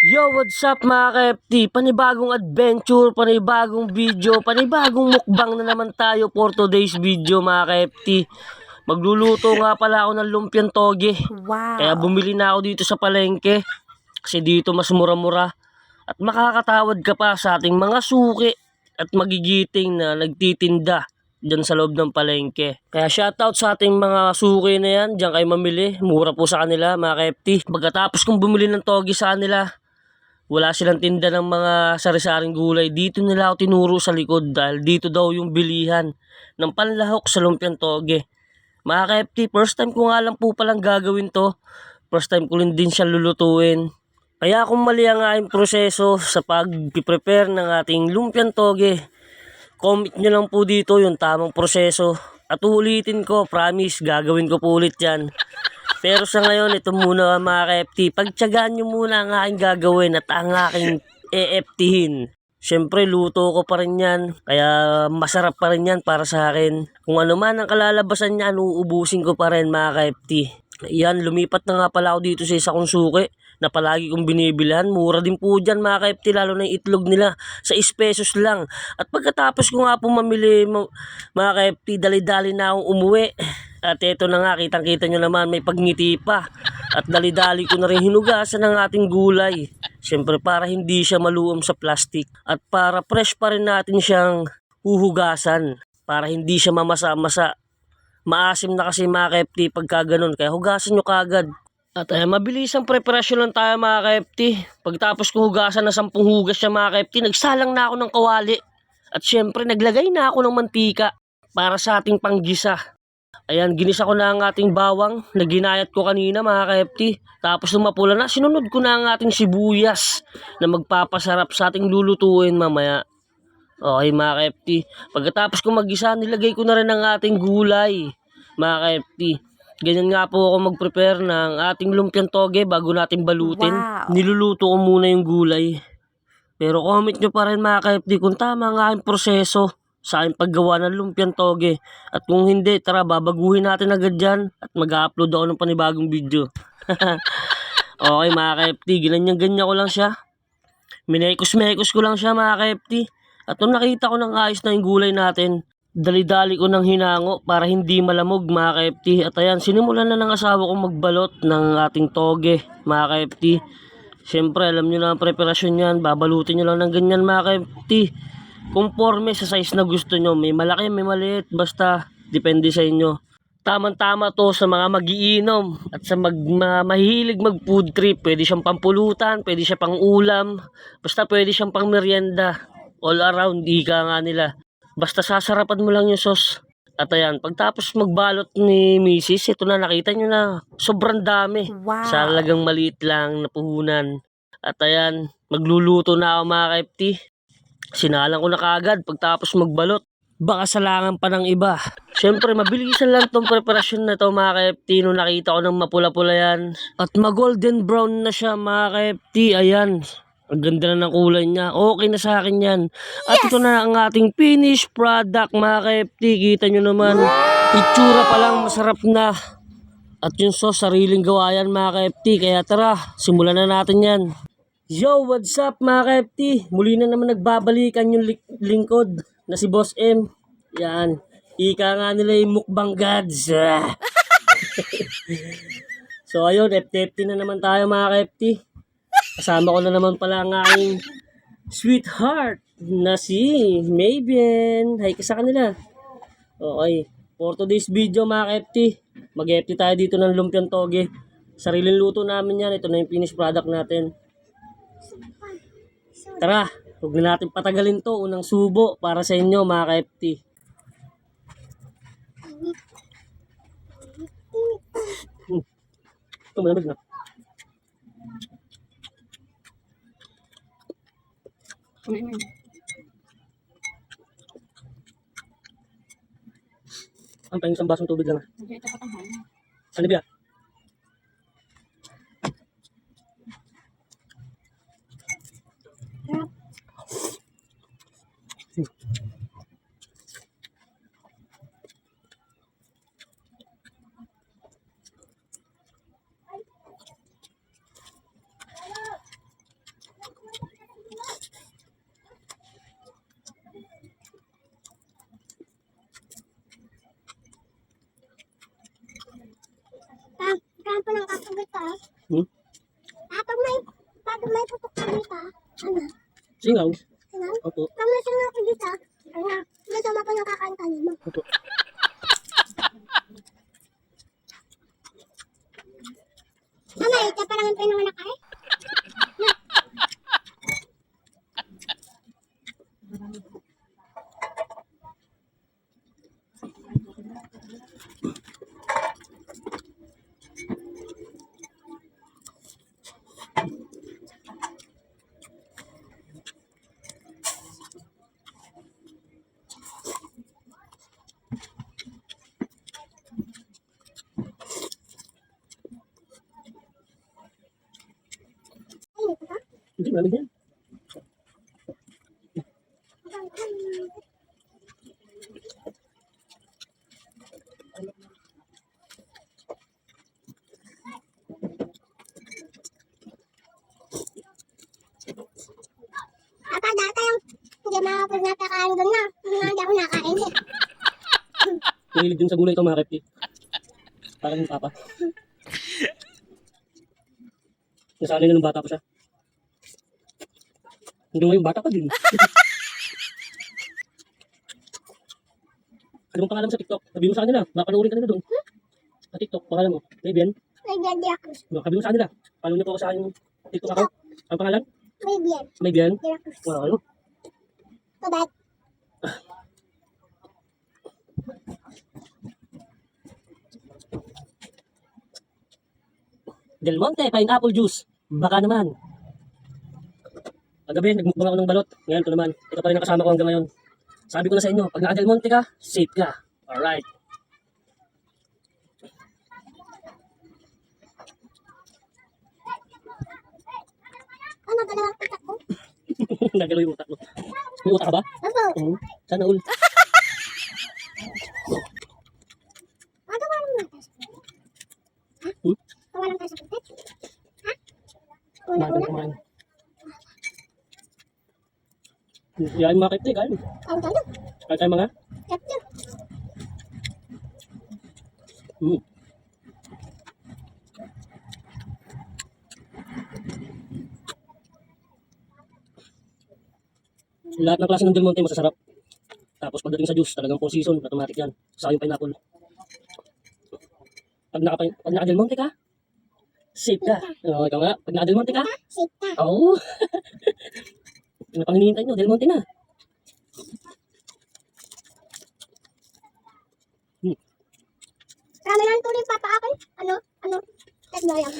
Yo, what's up mga ka-FT? Panibagong adventure, panibagong video, panibagong mukbang na naman tayo for today's video mga ka-FT. Magluluto nga pala ako ng lumpiang toge. Wow. Kaya bumili na ako dito sa palengke. Kasi dito mas mura-mura. At makakatawad ka pa sa ating mga suki at magigiting na nagtitinda dyan sa loob ng palengke. Kaya shoutout sa ating mga suki na yan. Diyan kayo mamili. Mura po sa kanila mga ka-FT. Pagkatapos kong bumili ng toge sa kanila, wala silang tinda ng mga sari-saring gulay. Dito nila ako tinuro sa likod dahil dito daw yung bilihan ng panlahok sa lumpiang toge. Mga ka-FT, first time ko nga lang po palang gagawin to. First time ko rin din siya lulutuin. Kaya kung mali ang aking proseso sa pag-prepare ng ating lumpiang toge, comment nyo lang po dito yung tamang proseso. At ulitin ko, promise, gagawin ko po ulit yan. Pero sa ngayon, ito muna mga ka-FT. Pagtsagaan nyo muna ang aking gagawin at ang aking EFThin. Siyempre, luto ko pa rin yan. Kaya masarap pa rin yan para sa akin. Kung ano man ang kalalabasan niyan, uubusin ko pa rin mga ka-FT. Yan, lumipat na nga pala ako dito sa isa kong suki na palagi kong binibilhan. Mura din po dyan mga ka-FT, lalo na yung itlog nila. Sa 6 pesos lang. At pagkatapos ko nga po mamili mga ka-FT, dali-dali na akong umuwi. At eto na nga, kitang-kita nyo naman, may pagngiti pa. At dali-dali ko na rin hinugasan ng ating gulay. Siyempre para hindi siya maluom sa plastic. At para fresh pa rin natin siyang huhugasan. Para hindi siya mamasa-masa. Maasim na kasi mga ka-FT pagka ganun. Kaya hugasan nyo kagad. At ay, mabilis ang preparasyon lang tayo mga ka-FT. Pagtapos kong hugasan na 10 hugas siya mga ka-FT, nagsalang na ako ng kawali. At syempre, naglagay na ako ng mantika para sa ating panggisa. Ayan, ginisa ko na ang ating bawang na ginayat ko kanina mga ka-FT. Tapos nung mapula na, sinunod ko na ang ating sibuyas na magpapasarap sa ating lulutuin mamaya. Okay mga ka-FT. Pagkatapos ko magisa, nilagay ko na rin ang ating gulay mga ka-FT. Ganyan nga po ako mag-prepare ng ating lumpiang toge bago natin balutin. Wow. Niluluto ko muna yung gulay. Pero comment nyo pa rin mga ka-FT kung tama ang aking proseso sa aking paggawa ng lumpiang toge. At kung hindi, tara babaguhin natin agad dyan at mag-upload ako ng panibagong video. okay mga ka-FT, ginanyan-ganyan ko lang siya. Minekos-mekos ko lang siya mga ka-FT. At nung nakita ko ng ayos na yung gulay natin, dali-dali ko ng hinango para hindi malamog mga ka-FT. At ayan, sinimulan na ng asawa kong magbalot ng ating toge mga ka-FT. Siyempre, alam nyo na ang preparasyon yan. Babalutin nyo lang ng ganyan mga ka-FT. Conforme sa size na gusto nyo. May malaki, may maliit. Basta, depende sa inyo. Tamang-tama to sa mga magiinom at sa mag, mga mahilig mag food trip. Pwede siyang pampulutan, pwede siya pang ulam. Basta pwede siyang pang merienda. All around, ika nga nila. Basta sasarapan mo lang yung sauce. At ayan, pagtapos magbalot ni Mrs., ito na nakita nyo na sobrang dami. Wow. Sa halagang maliit lang na puhunan. At ayan, magluluto na ako mga ka-FT. Sinalang ko na kaagad pagtapos magbalot. Baka salangan pa ng iba. Siyempre, mabilisan lang tong preparasyon na to mga ka-FT. Nung nakita ko ng mapula-pula yan. At mag-golden brown na siya mga ka-FT. Ayan. Ang ganda na ng kulay niya. Okay na sa akin yan. At ito na ang ating finished product mga ka-FT. Kita nyo naman. Itsura pa lang masarap na. At yung sauce, sariling gawa yan mga ka-FT. Kaya tara, simulan na natin yan. Yo, what's up mga ka-FT? Muli na naman nagbabalikan yung lik- lingkod na si Boss M. Yan. Ika nga nila yung mukbang gods. So ayun, FT na naman tayo mga ka-FT. Kasama ko na naman pala ang aking sweetheart na si Maven. Hi ka sa kanila. Okay. For today's video mga ka-FT, mag-FT tayo dito ng lumpiang toge. Sariling luto namin yan. Ito na yung finished product natin. Tara, huwag na natin patagalin to. Unang subo para sa inyo mga ka-FT. Hmm. Ito malamig na. Ang pahing isang basong tubig lang. Ano ba? Ah. Hmm? Ah, pag may, pag may putok ka dito, ano? Singaw. Ano? Opo. Pag may singaw ka dito, ano? Dito mo pa nakakanta mo. Opo. Ano, ito parang ang pinanganak ka eh? Ay, ito ka? Hindi, malamig yan. Papa, dati yung hindi makapag natakain doon na. Hindi ako nakain eh. Mahilig din sa gulay ito mga kepti. Parang yung papa. Nasanay na ng bata pa siya. Hanggang ngayon bata pa din. ano bang pangalan mo sa TikTok? Sabi mo sa kanila. Baka panoorin ka nila doon. Sa TikTok, pangalan mo. Fabian. Fabian de la Cruz. Sabi mo sa kanila. Follow niyo po ako sa aking TikTok account. Ang pangalan? Fabian Fabian. de la Cruz. Wala kayo. Tubad. Del Monte, pineapple juice. Baka naman. Kagabi, nagmukbang ako ng balot. Ngayon, ito naman. Ito pa rin nakasama ko hanggang ngayon. Sabi ko na sa inyo, pag naka Del Monte ka, safe ka. Alright. Ano, dalawang utak ko? Nagalaw yung utak mo. May utak ka ba? Opo. Oo. Sana all. Ano ba naman tayo sa putet? Ha? Hmm? Tawalan tayo sa putet? Ha? Kumain Una-una? kumain. Yan mga kaibigan, kain. Kain tayo. Kain tayo mga. Tatlo. Hmm. Lahat ng klase ng Del Monte masasarap. Tapos pagdating sa juice, talagang full season, automatic yan. Sa yung pineapple. Pag naka, pag naka Del Monte ka, safe ka. Oo, ikaw nga. Pag naka Del Monte ka, Safe ka. oo. ano pang hinihintay nyo? Del Monte na. Marami na ang tuloy papa akin. Ano? Ano? Tatlo lang.